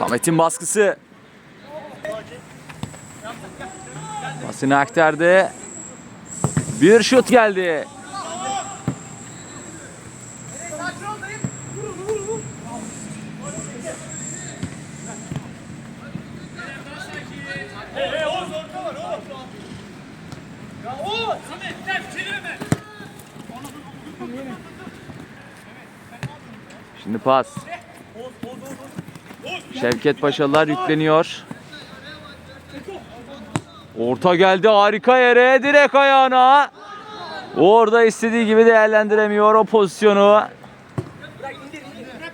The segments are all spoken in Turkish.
Samet'in baskısı. Pasını aktardı. Bir şut geldi. Şimdi pas. Şevket Paşalılar yükleniyor. Orta geldi harika yere direkt ayağına. Orada istediği gibi değerlendiremiyor o pozisyonu.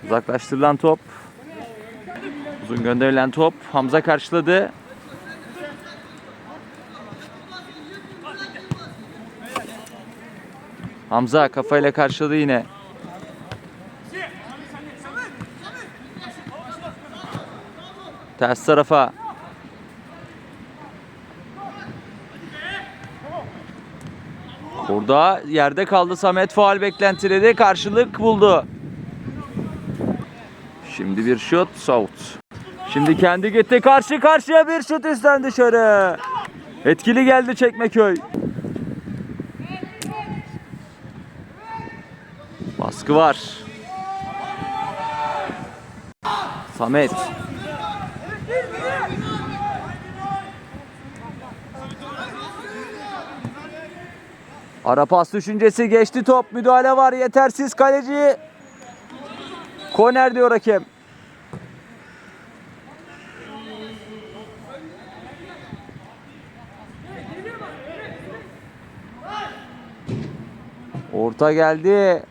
Uzaklaştırılan top. Uzun gönderilen top. Hamza karşıladı. Hamza kafayla karşıladı yine. Ters tarafa. Burada yerde kaldı Samet faal beklentileri karşılık buldu. Şimdi bir şut Saut. Şimdi kendi gitti karşı karşıya bir şut üstten dışarı. Etkili geldi Çekmeköy. Baskı var. Samet. Ara pas düşüncesi geçti top. Müdahale var yetersiz kaleci. Korner diyor hakem. Orta geldi.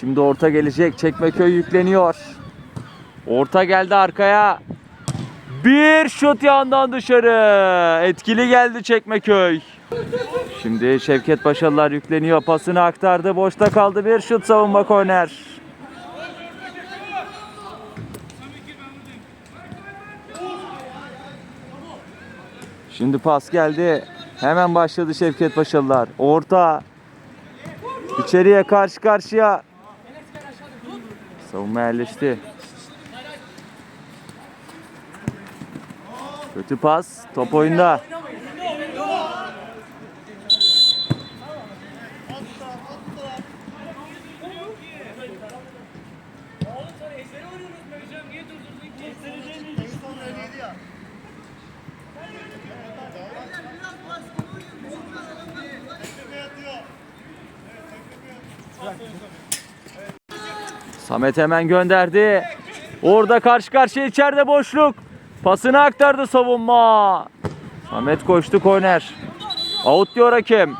Şimdi orta gelecek. Çekmeköy yükleniyor. Orta geldi arkaya. Bir şut yandan dışarı. Etkili geldi Çekmeköy. Şimdi Şevket Paşalılar yükleniyor. Pasını aktardı. Boşta kaldı. Bir şut savunma korner. Şimdi pas geldi. Hemen başladı Şevket Paşalılar. Orta. İçeriye karşı karşıya. Savunma yerleşti. Kötü pas. Top oyunda. Samet hemen gönderdi. Orada karşı karşıya içeride boşluk. Pasını aktardı savunma. Samet koştu korner. Out diyor hakem.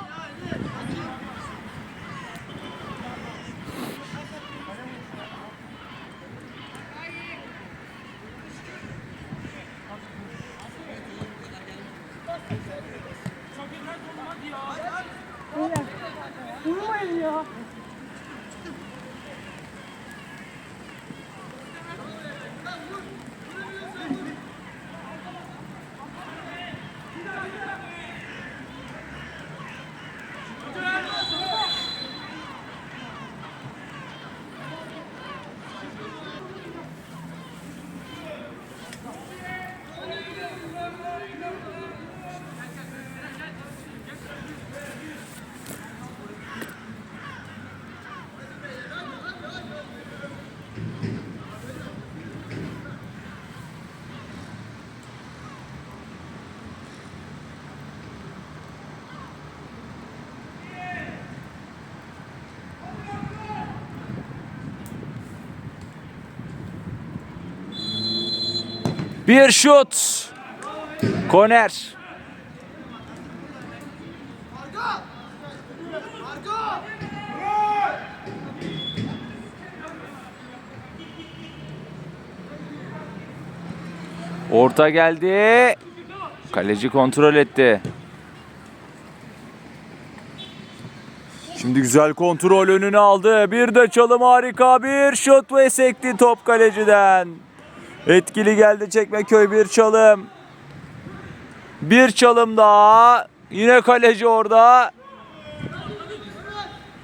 Bir şut. Korner. Orta geldi. Kaleci kontrol etti. Şimdi güzel kontrol önüne aldı. Bir de çalım harika. Bir şut ve sekti top kaleciden. Etkili geldi Çekmeköy bir çalım. Bir çalım daha. Yine kaleci orada.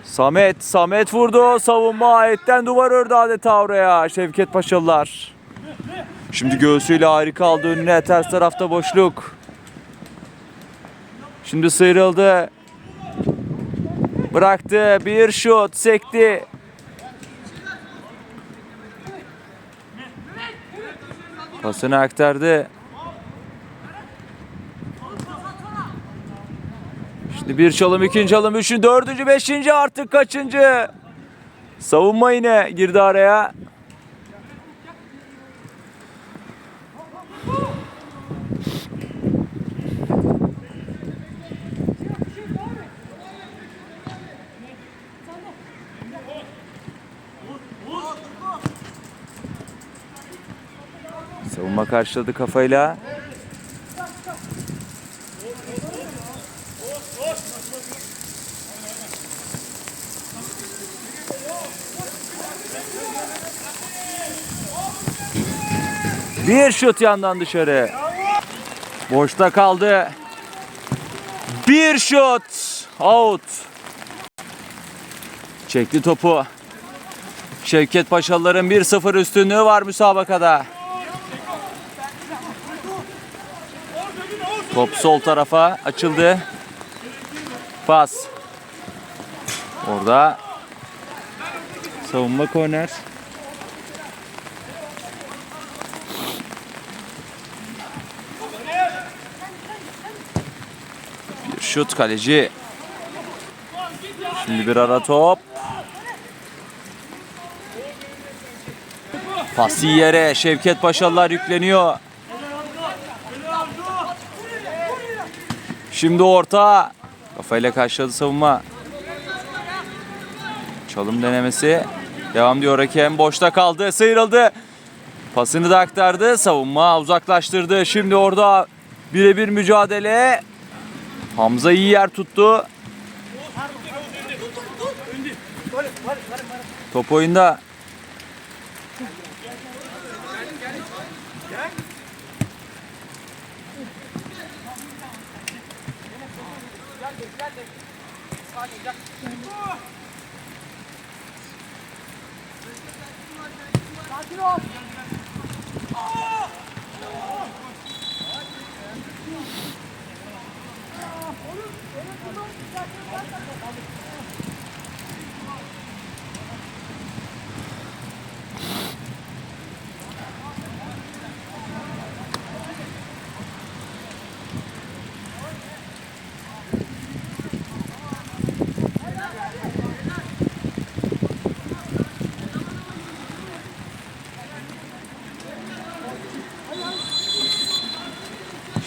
Samet, Samet vurdu. Savunma ayetten duvar ördü adeta oraya. Şevket Paşalılar. Şimdi göğsüyle harika aldı önüne. Ters tarafta boşluk. Şimdi sıyrıldı. Bıraktı. Bir şut sekti. Pasını aktardı. Şimdi bir çalım, ikinci çalım, üçüncü, dördüncü, beşinci artık kaçıncı? Savunma yine girdi araya. Savunma karşıladı kafayla. Bir şut yandan dışarı. Boşta kaldı. Bir şut. Out. Çekti topu. Şevket Paşalıların 1-0 üstünlüğü var müsabakada. Top sol tarafa açıldı. Pas. Orada savunma korner. Bir şut kaleci. Şimdi bir ara top. Pası yere Şevket Paşalılar yükleniyor. Şimdi orta. Kafayla karşıladı savunma. Çalım denemesi. Devam diyor hakem. Boşta kaldı. Sıyrıldı. Pasını da aktardı. Savunma uzaklaştırdı. Şimdi orada birebir mücadele. Hamza iyi yer tuttu. Top oyunda.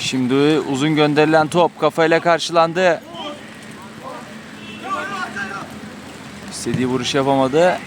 Şimdi uzun gönderilen top kafayla karşılandı. İstediği vuruş yapamadı.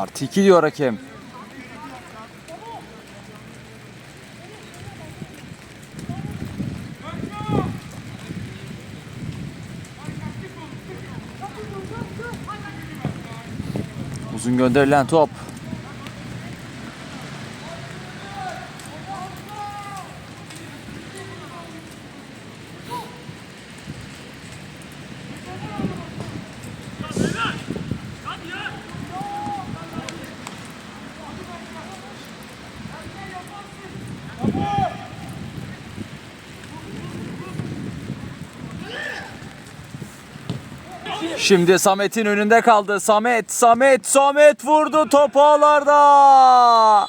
Artı 2 diyor hakem. Uzun gönderilen top. Şimdi Samet'in önünde kaldı. Samet, Samet, Samet vurdu top ağlarda.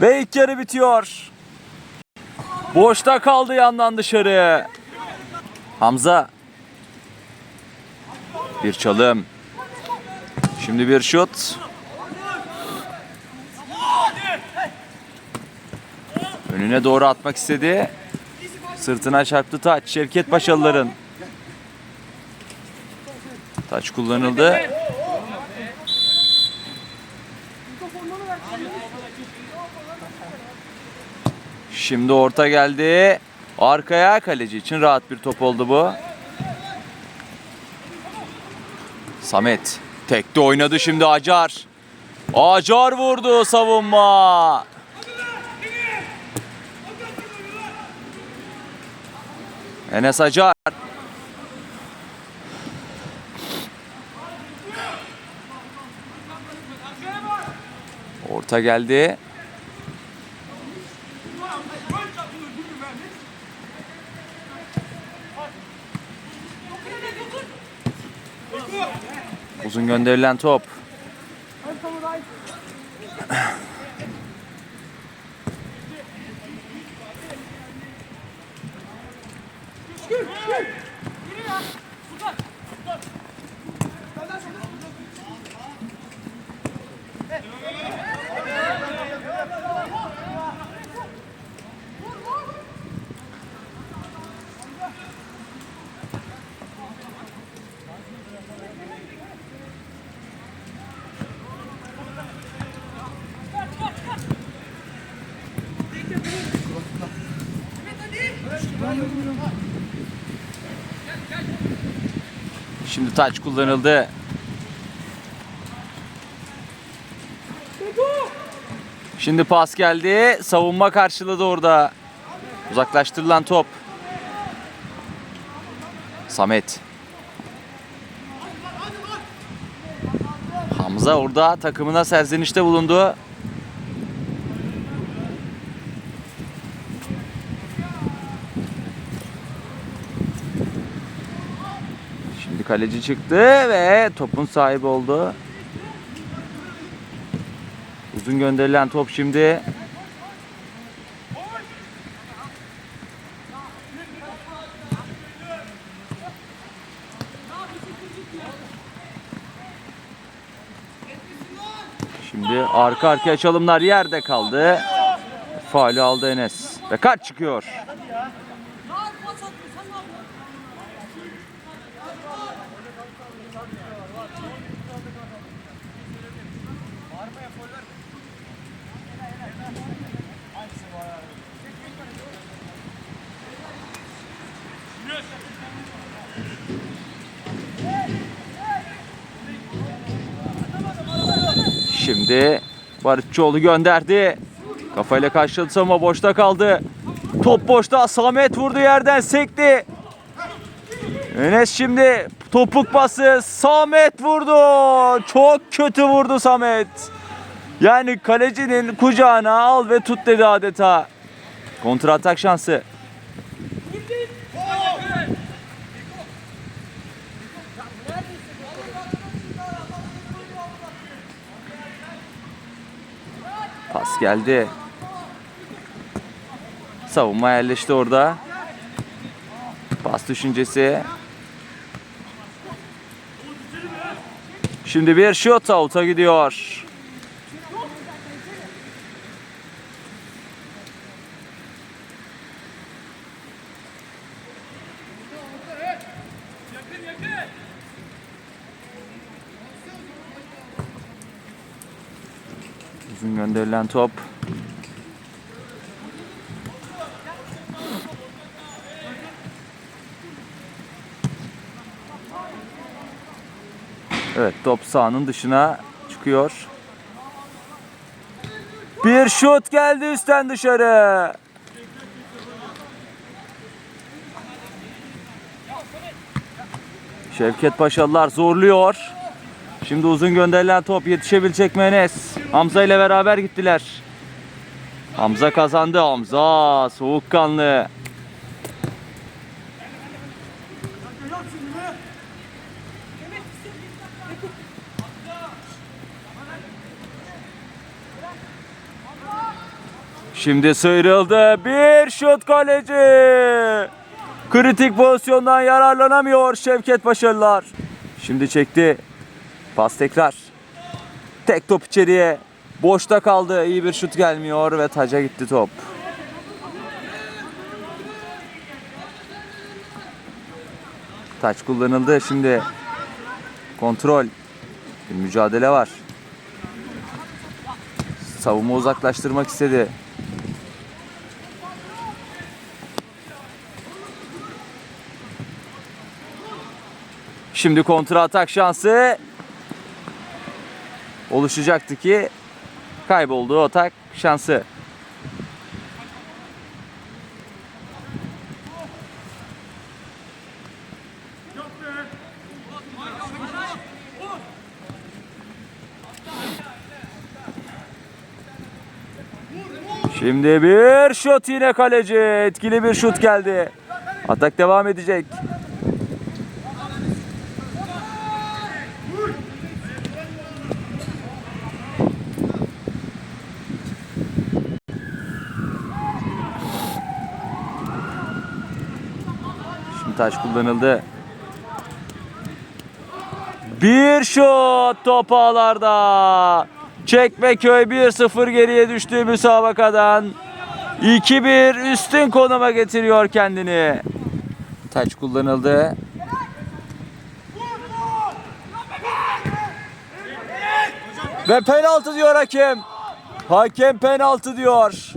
Ve ilk yarı bitiyor. Boşta kaldı yandan dışarı. Hamza. Bir çalım. Şimdi bir şut. Önüne doğru atmak istedi. Sırtına çarptı taç. Şevket Paşalıların. Taç kullanıldı. Şimdi orta geldi. Arkaya kaleci için rahat bir top oldu bu. Samet tekte oynadı şimdi Acar. Acar vurdu savunma. Enes Acar. Orta geldi. Uzun gönderilen top. Taç kullanıldı. Şimdi pas geldi. Savunma karşıladı orada. Uzaklaştırılan top. Samet. Hamza orada takımına serzenişte bulundu. Şimdi kaleci çıktı ve topun sahibi oldu. Uzun gönderilen top şimdi. Şimdi arka arkaya çalımlar yerde kaldı. Faulü aldı Enes. Ve kart çıkıyor. Şimdi Barışçıoğlu gönderdi. Kafayla karşıladı ama boşta kaldı. Top boşta. Samet vurdu yerden sekti. Enes şimdi topuk pası. Samet vurdu. Çok kötü vurdu Samet. Yani kalecinin kucağına al ve tut dedi adeta. Kontra şansı. Pas geldi. Savunma yerleşti orada. Pas düşüncesi. Şimdi bir şut out'a gidiyor. Gönderilen top. Evet top sahanın dışına çıkıyor. Bir şut geldi üstten dışarı. Şevket Paşalılar zorluyor. Şimdi uzun gönderilen top yetişebilecek mi Enes? Hamza ile beraber gittiler. Hamza kazandı. Hamza soğukkanlı. Şimdi sıyrıldı. Bir şut kaleci. Kritik pozisyondan yararlanamıyor Şevket Başarılar. Şimdi çekti. Pas tekrar. Tek top içeriye. Boşta kaldı. İyi bir şut gelmiyor ve taca gitti top. Taç kullanıldı. Şimdi kontrol. Bir mücadele var. Savunma uzaklaştırmak istedi. Şimdi kontra atak şansı oluşacaktı ki kayboldu o atak şansı. Şimdi bir şut yine kaleci. Etkili bir şut geldi. Atak devam edecek. Taş kullanıldı. Bir şut top ağlarda. Çekmeköy 1-0 geriye düştüğü müsabakadan 2-1 üstün konuma getiriyor kendini. Taç kullanıldı. Ve penaltı diyor hakem. Hakem penaltı diyor.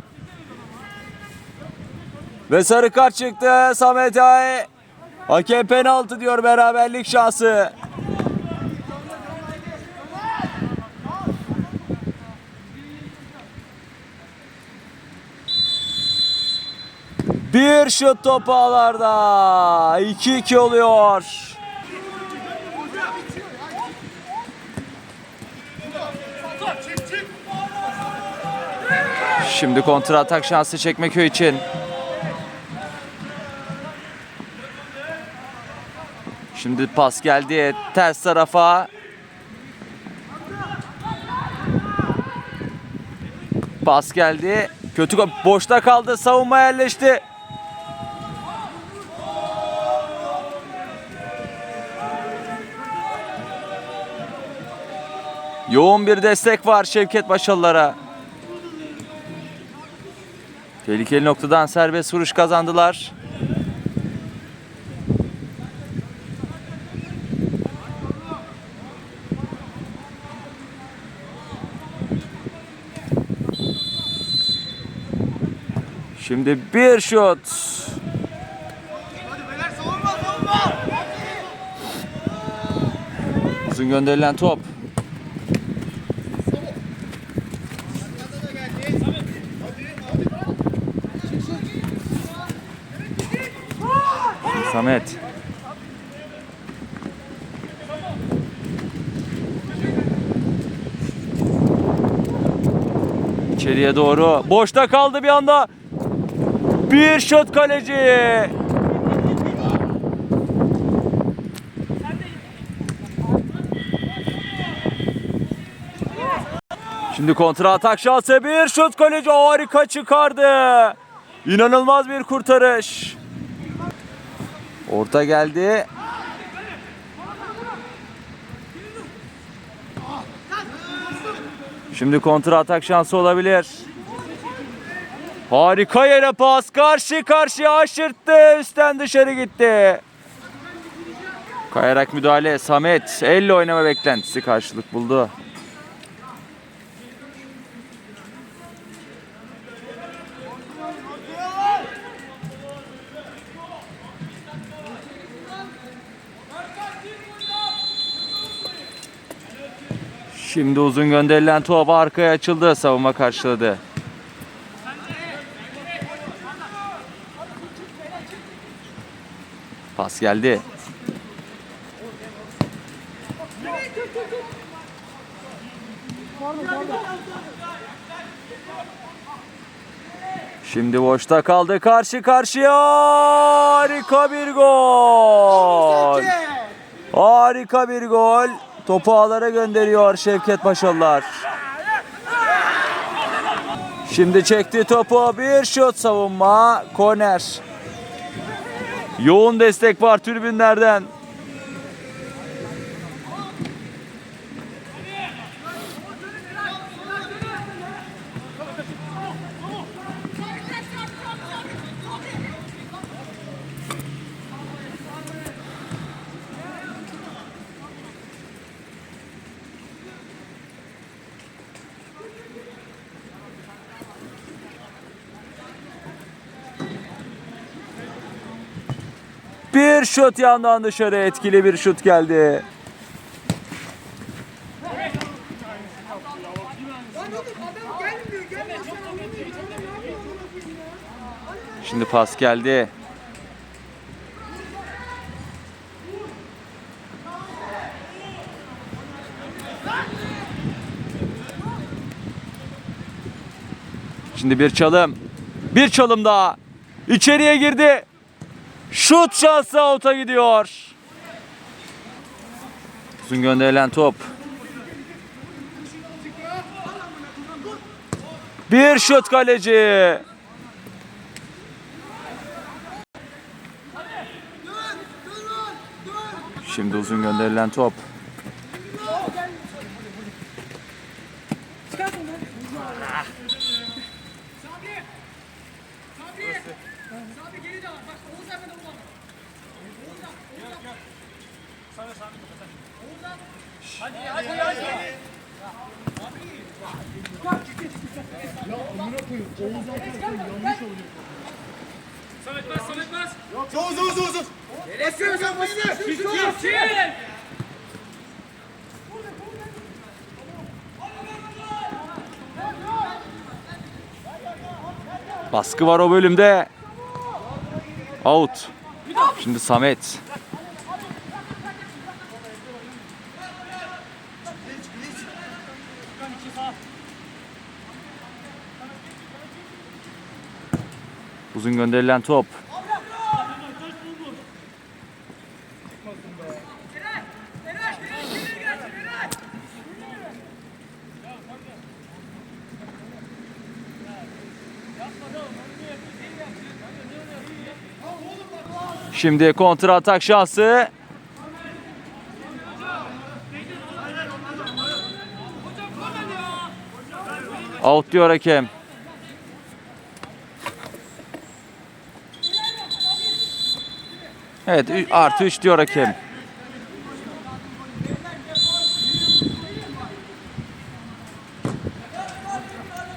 Ve sarı kart çıktı Samet Ay. Hakem penaltı diyor beraberlik şansı. Bir şut top ağlarda. 2-2 oluyor. Şimdi kontra atak şansı Çekmeköy için. Şimdi pas geldi ters tarafa. Pas geldi. Kötü boşta kaldı. Savunma yerleşti. Yoğun bir destek var Şevket Başalılara. Tehlikeli noktadan serbest vuruş kazandılar. Şimdi bir şut. Uzun gönderilen top. Samet. İçeriye doğru. Boşta kaldı bir anda. Bir şut kaleci. Şimdi kontra atak şansı bir şut kaleci harika çıkardı. İnanılmaz bir kurtarış. Orta geldi. Şimdi kontra atak şansı olabilir. Harika yere pas karşı karşıya aşırttı üstten dışarı gitti. Kayarak müdahale Samet elle oynama beklentisi karşılık buldu. Şimdi uzun gönderilen top arkaya açıldı savunma karşıladı. Pas geldi. Şimdi boşta kaldı karşı karşıya. Harika bir gol. Harika bir gol. Topu ağlara gönderiyor Şevket Paşalılar. Şimdi çekti topu. Bir şut savunma. Korner. Yoğun destek var tribünlerden. Bir şut yandan dışarı etkili bir şut geldi. Şimdi pas geldi. Şimdi bir çalım. Bir çalım daha. İçeriye girdi. Şut şansı out'a gidiyor. Uzun gönderilen top. Bir şut kaleci. Şimdi uzun gönderilen top. Uzun uzun uzun. Baskı var o bölümde. Out. Şimdi Samet. Uzun gönderilen top. Şimdi kontra atak şansı. Out diyor hakem. Evet artı 3 diyor hakem.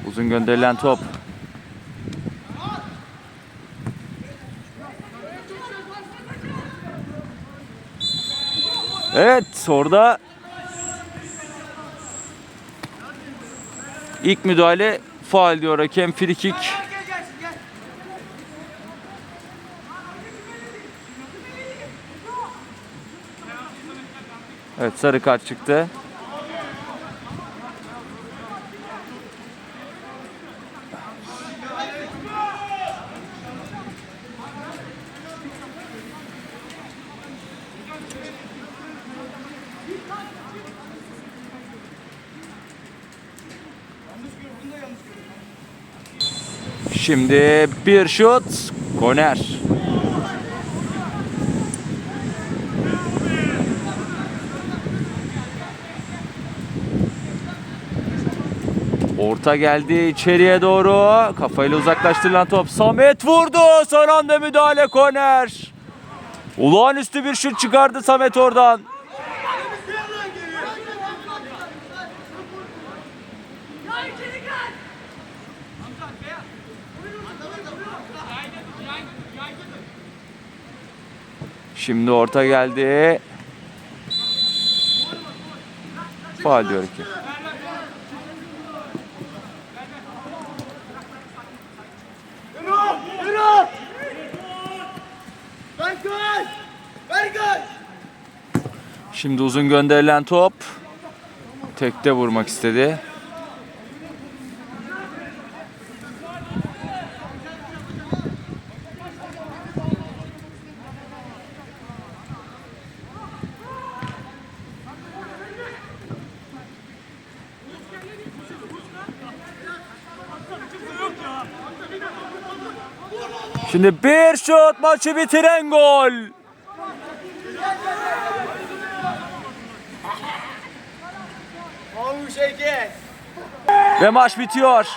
Uzun gönderilen top. Evet orada ilk müdahale faal diyor hakem free kick. Evet sarı kart çıktı. Şimdi bir şut, korner. Orta geldi içeriye doğru. Kafayla uzaklaştırılan top. Samet vurdu. Son anda müdahale korner. Olağanüstü bir şut çıkardı Samet oradan. Şimdi orta geldi. Faal diyor ki. Şimdi uzun gönderilen top. Tekte vurmak istedi. Şimdi bir şut maçı bitiren gol. Ve maç bitiyor.